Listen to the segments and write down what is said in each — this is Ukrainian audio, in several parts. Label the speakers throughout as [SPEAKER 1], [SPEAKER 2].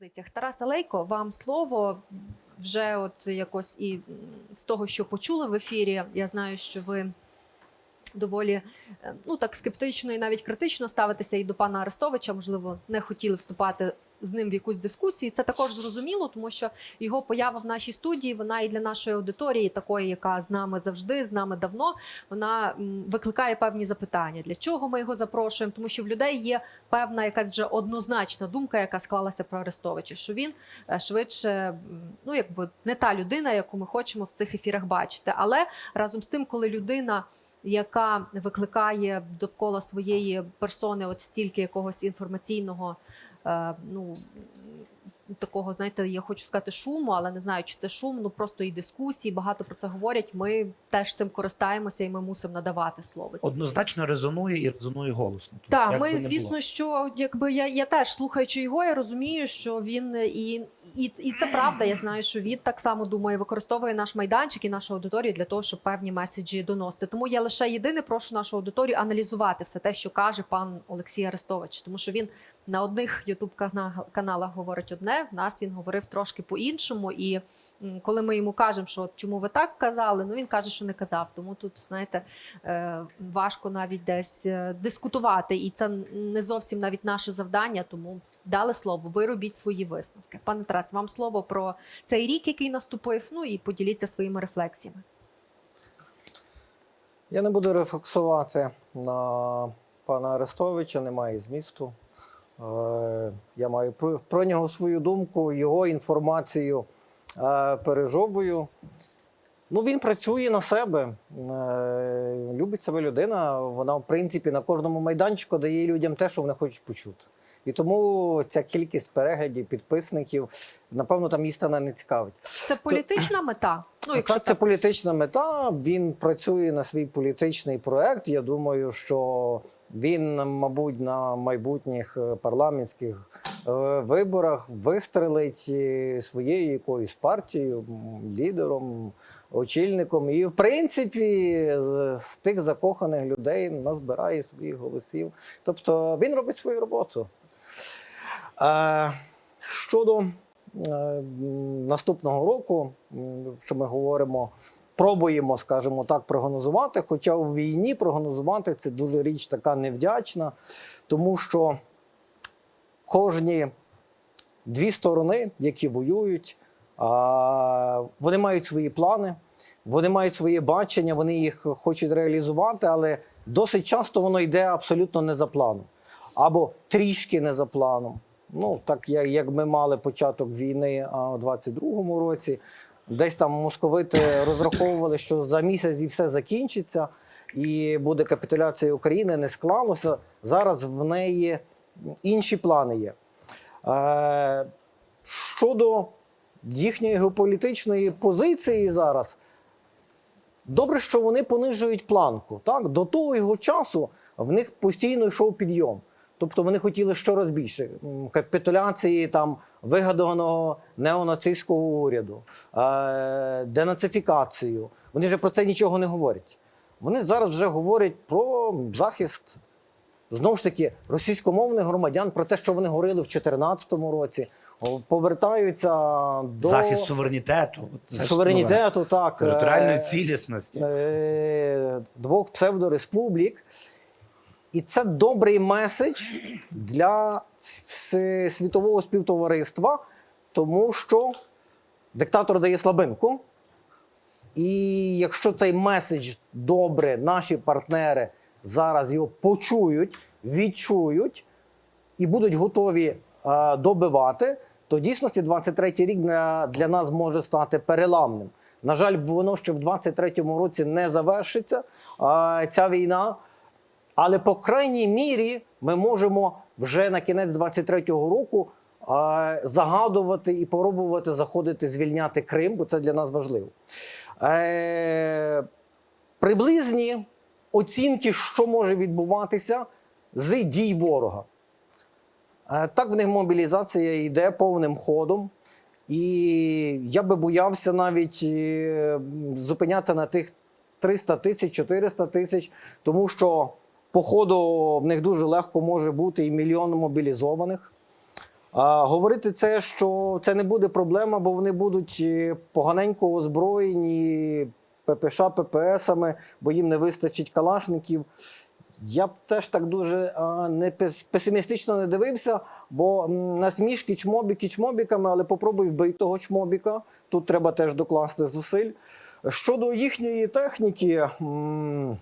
[SPEAKER 1] позиціях. Тарас Алейко, вам слово вже от якось і з того, що почули в ефірі. Я знаю, що ви доволі е, ну так скептично і навіть критично ставитеся і до пана Арестовича. Можливо, не хотіли вступати з ним в якусь дискусію. Це також зрозуміло, тому що його поява в нашій студії вона і для нашої аудиторії, такої, яка з нами завжди, з нами давно, вона викликає певні запитання. Для чого ми його запрошуємо? Тому що в людей є певна якась вже однозначна думка, яка склалася про Арестовича, що він е, швидше, ну якби не та людина, яку ми хочемо в цих ефірах бачити. Але разом з тим, коли людина. Яка викликає довкола своєї персони от стільки якогось інформаційного, ну такого, знаєте, я хочу сказати шуму, але не знаю, чи це шум, ну просто і дискусії, багато про це говорять. Ми теж цим користаємося, і ми мусимо надавати слово.
[SPEAKER 2] Однозначно резонує і резонує голосно.
[SPEAKER 1] Так, ми звісно,
[SPEAKER 2] було.
[SPEAKER 1] що якби я, я теж слухаючи його, я розумію, що він і, і, і це правда. Я знаю, що він так само думає, використовує наш майданчик і нашу аудиторію для того, щоб певні меседжі доносити. Тому я лише єдине прошу нашу аудиторію аналізувати все те, що каже пан Олексій Арестович, тому що він на одних ютуб каналах говорить одне, в нас він говорив трошки по-іншому. І коли ми йому кажемо, що чому ви так казали, ну він каже, що не казав. Тому тут, знаєте, е, важко навіть десь е, дискутувати, і це не зовсім навіть наше завдання. Тому дали слово. Ви робіть свої висновки. Пане Тарас, вам слово про цей рік, який наступив. Ну і поділіться своїми рефлексіями.
[SPEAKER 3] Я не буду рефлексувати на пана Арестовича, немає змісту. Е, Я маю про, про нього свою думку, його інформацію е, пережовую. Ну, він працює на себе. Е, Любить себе людина. Вона, в принципі, на кожному майданчику дає людям те, що вони хочуть почути. І тому ця кількість переглядів, підписників, напевно, там істина не цікавить.
[SPEAKER 1] Це політична мета. Ну, якщо
[SPEAKER 3] так, це політична мета. Він працює на свій політичний проект. Я думаю, що він, мабуть, на майбутніх е, парламентських е, виборах вистрелить е, своєю якоюсь партією, лідером, очільником. І, в принципі, з, тих закоханих людей назбирає своїх голосів. Тобто він робить свою роботу. Щодо наступного року, що ми говоримо, пробуємо, скажімо так, прогнозувати. Хоча у війні прогнозувати це дуже річ така невдячна, тому що кожні дві сторони, які воюють, вони мають свої плани, вони мають своє бачення, вони їх хочуть реалізувати, але досить часто воно йде абсолютно не за планом або трішки не за планом. Ну, так як ми мали початок війни у 22-му році, десь там московити розраховували, що за місяць і все закінчиться, і буде капітуляція України, не склалося. Зараз в неї інші плани є. Е, щодо їхньої геополітичної позиції зараз, добре, що вони понижують планку. Так? До того його часу в них постійно йшов підйом. Тобто вони хотіли щораз більше капітуляції там вигаданого неонацистського уряду, е, денацифікацію. Вони вже про це нічого не говорять. Вони зараз вже говорять про захист знову ж таки російськомовних громадян, про те, що вони говорили в 2014 році, повертаються до
[SPEAKER 2] захист суверенітету, це
[SPEAKER 3] суверенітету, так
[SPEAKER 2] територіальної
[SPEAKER 3] е,
[SPEAKER 2] цілісності.
[SPEAKER 3] е, двох псевдореспублік. І це добрий меседж для світового співтовариства, тому що диктатор дає слабинку. І якщо цей меседж добре, наші партнери зараз його почують, відчують і будуть готові е, добивати, то дійсності 23-й рік для нас може стати переламним. На жаль, воно ще в 23-му році не завершиться е, ця війна. Але по крайній мірі ми можемо вже на кінець 23-го року е, загадувати і пробувати заходити звільняти Крим, бо це для нас важливо. Е, приблизні оцінки, що може відбуватися з дій ворога. Е, так в них мобілізація йде повним ходом. І я би боявся навіть е, зупинятися на тих 300 тисяч, 400 тисяч, тому що по ходу в них дуже легко може бути і мільйон мобілізованих. А говорити це, що це не буде проблема, бо вони будуть е, поганенько озброєні ППШ, ППСами, бо їм не вистачить калашників. Я б теж так дуже а, не песимістично не дивився, бо насмішки чмобіки чмобіками, але попробуй вбий того чмобіка. Тут треба теж докласти зусиль. Щодо їхньої техніки, м,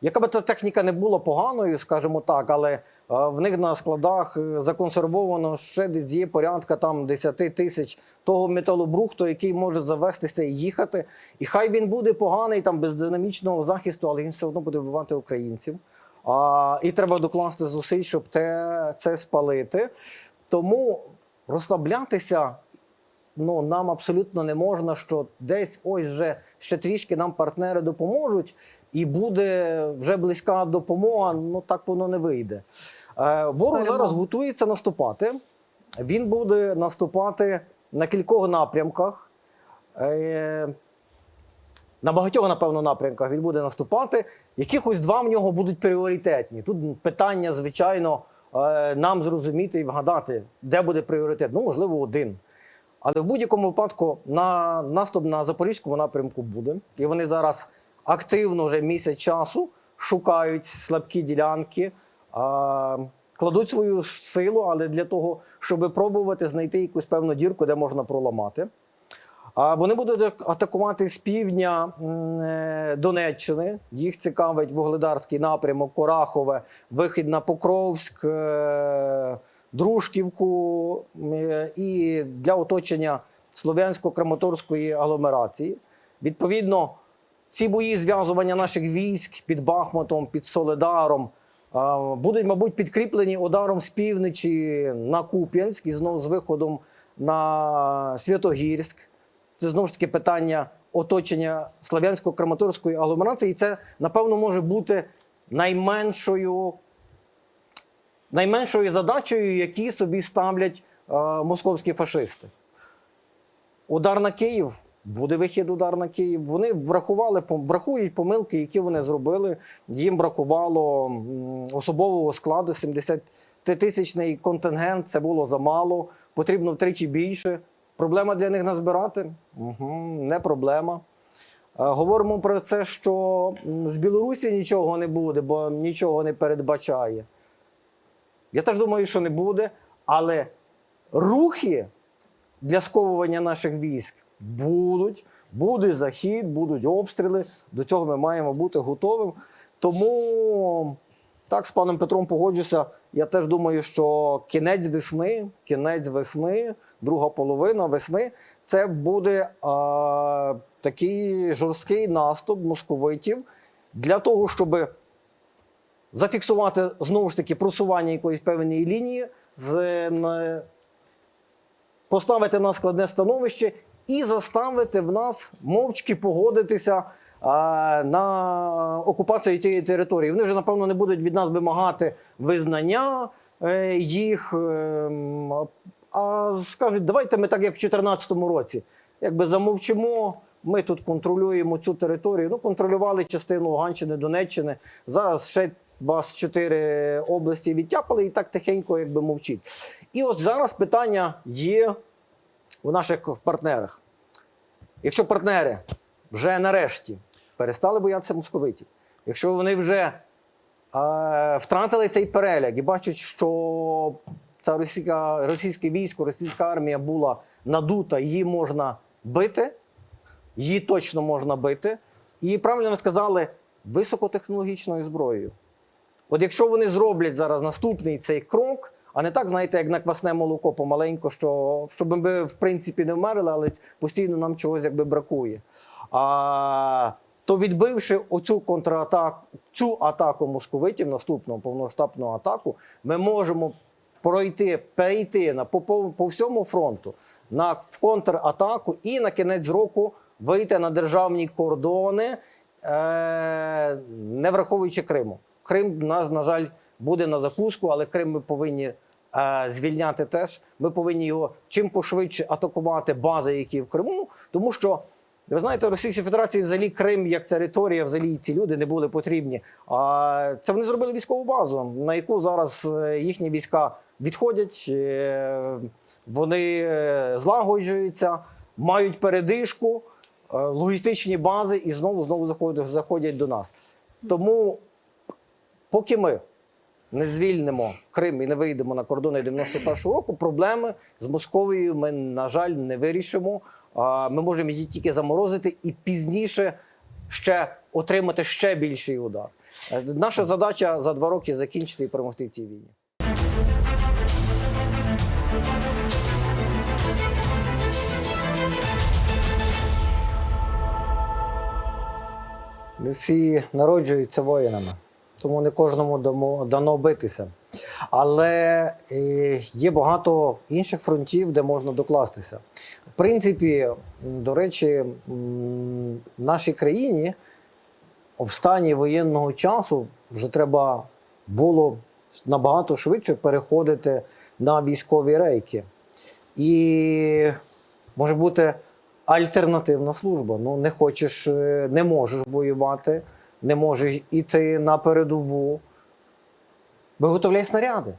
[SPEAKER 3] яка би та техніка не була поганою, скажімо так, але е, в них на складах е, законсервовано ще десь є порядка там 10 тисяч того металобрухту, який може завестися і їхати. І хай він буде поганий там без динамічного захисту, але він все одно буде вбивати українців. А, і треба докласти зусиль, щоб те, це спалити. Тому розслаблятися ну, нам абсолютно не можна, що десь ось вже ще трішки нам партнери допоможуть, і буде вже близька допомога. Ну так воно не вийде. Е, ворог зараз готується наступати. Він буде наступати на кількох напрямках. Е, на багатьох, напевно, напрямках він буде наступати. Якихось два в нього будуть пріоритетні. Тут питання, звичайно, е, нам зрозуміти і вгадати, де буде пріоритет. Ну, можливо, один. Але в будь-якому випадку на наступ на запорізькому напрямку буде. І вони зараз активно вже місяць часу шукають слабкі ділянки, а, кладуть свою силу, але для того, щоб пробувати знайти якусь певну дірку, де можна проламати. А вони будуть атакувати з півдня е, Донеччини. Їх цікавить Вугледарський напрямок, Корахове, вихід на Покровськ, е, Дружківку е, і для оточення Слов'янсько-Краматорської агломерації. Відповідно, ці бої зв'язування наших військ під Бахмутом, під Соледаром будуть, мабуть, підкріплені ударом з півночі на Куп'янськ і знову з виходом на Святогірськ. Це знову ж таки питання оточення Слав'янсько-Краматорської агломерації. І це, напевно, може бути найменшою, найменшою задачею, які собі ставлять е, московські фашисти. Удар на Київ. Буде вихід удар на Київ. Вони врахували, врахують помилки, які вони зробили. Їм бракувало особового складу 70-тисячний контингент. Це було замало. Потрібно втричі більше. Проблема для них назбирати? Угу, не проблема. Е, Говоримо про це, що з Білорусі нічого не буде, бо нічого не передбачає. Я теж думаю, що не буде, але рухи для сковування наших військ будуть. Буде захід, будуть обстріли. До цього ми маємо бути готовим. Тому так з паном Петром погоджуся. Я теж думаю, що кінець весни, кінець весни, друга половина весни це буде а, такий жорсткий наступ московитів для того, щоб зафіксувати знову ж таки просування якоїсь певної лінії, з, на- поставити нас складне становище і заставити в нас мовчки погодитися а, на окупацію тієї території. Вони вже, напевно, не будуть від нас вимагати визнання е, їх, а скажуть, давайте ми так, як в 2014 році, якби замовчимо. Ми тут контролюємо цю територію. Ну, контролювали частину Луганщини, Донеччини. Зараз ще вас чотири області відтяпали і так тихенько, якби мовчить. І ось зараз питання є у наших партнерах. Якщо партнери вже нарешті перестали боятися московитів, якщо вони вже е, втратили цей переляк і бачать, що ця російська, російське військо, російська армія була надута, її можна бити, її точно можна бити. І правильно ви сказали, високотехнологічною зброєю. От якщо вони зроблять зараз наступний цей крок, а не так, знаєте, як на квасне молоко помаленько, що щоб ми в принципі не вмерли, але постійно нам чогось якби бракує. А, то відбивши оцю контратаку, цю атаку московитів, наступну повноштабну атаку, ми можемо пройти, перейти на по, по, по всьому фронту на в контратаку і на кінець року вийти на державні кордони, е, не враховуючи Криму. Крим нас, на жаль, буде на закуску, але Крим ми повинні е, звільняти теж. Ми повинні його чим пошвидше атакувати бази, які в Криму, тому що. Ви знаєте, Російській Федерації взагалі Крим як територія, взагалі ці люди не були потрібні. А це вони зробили військову базу, на яку зараз е, їхні війська відходять, е, вони злагоджуються, мають передишку, логістичні бази і знову знову заходять, заходять до нас. Тому, поки ми не звільнимо Крим і не вийдемо на кордони 91-го року, проблеми з Московією ми, на жаль, не вирішимо. Ми можемо її тільки заморозити і пізніше ще отримати ще більший удар. Е, Наша задача за два роки закінчити і перемогти в цій війні. Не всі народжуються воїнами, тому не кожному дамо, дано битися. Але е, є багато інших фронтів, де можна докластися. В принципі, до речі, в нашій країні в стані воєнного часу вже треба було набагато швидше переходити на військові рейки. І може бути альтернативна служба. Ну, не хочеш, е, не можеш воювати, не можеш іти на передову. Виготовляй снаряди.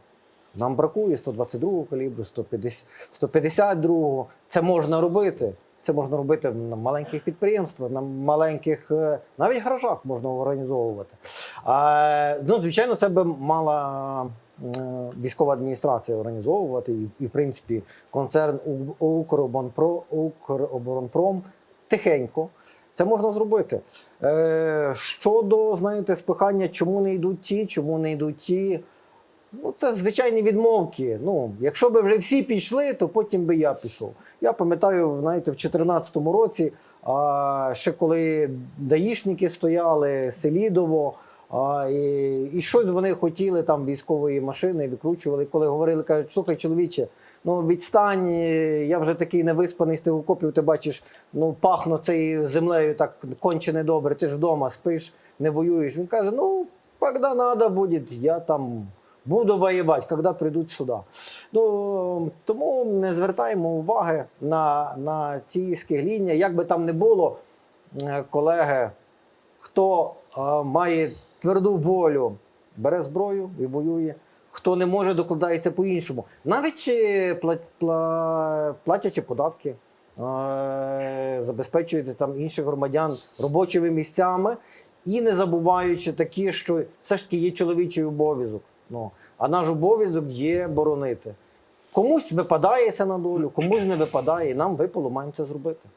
[SPEAKER 3] Нам бракує 122-го калібру, 150, 152. Це можна робити. Це можна робити на маленьких підприємствах, на маленьких, е, навіть гаражах можна організовувати. А, ну, звичайно, це би мала е, військова адміністрація організовувати, і, і в принципі, концерн Укроборонпром тихенько. Це можна зробити. Е, щодо, знаєте, спихання, чому не йдуть ті, чому не йдуть ті. Ну, це звичайні відмовки. Ну, якщо б вже всі пішли, то потім би я пішов. Я пам'ятаю, знаєте, в 2014 році, а, ще коли даїшники стояли, Селідово, а, і, і щось вони хотіли там військової машини, викручували. Коли говорили, кажуть, слухай, чоловіче, ну відстань, е, я вже такий невиспаний з тих окопів, ти бачиш, ну пахну цією землею так конче недобре, ти ж вдома спиш, не воюєш. Він каже: ну, коли треба буде, я там буду воювати, коли прийдуть сюди. Ну, тому не звертаємо уваги на, на ці скигління. Як би там не було, е, колеги, хто е, має тверду волю, бере зброю і воює. Хто не може, докладається по-іншому. Навіть пла- пла- платячи податки, забезпечуєте там інших громадян робочими місцями і не забуваючи такі, що все ж таки є чоловічий обов'язок. Ну, а наш обов'язок є боронити. Комусь випадає це на долю, комусь не випадає, і нам випало, маємо це зробити.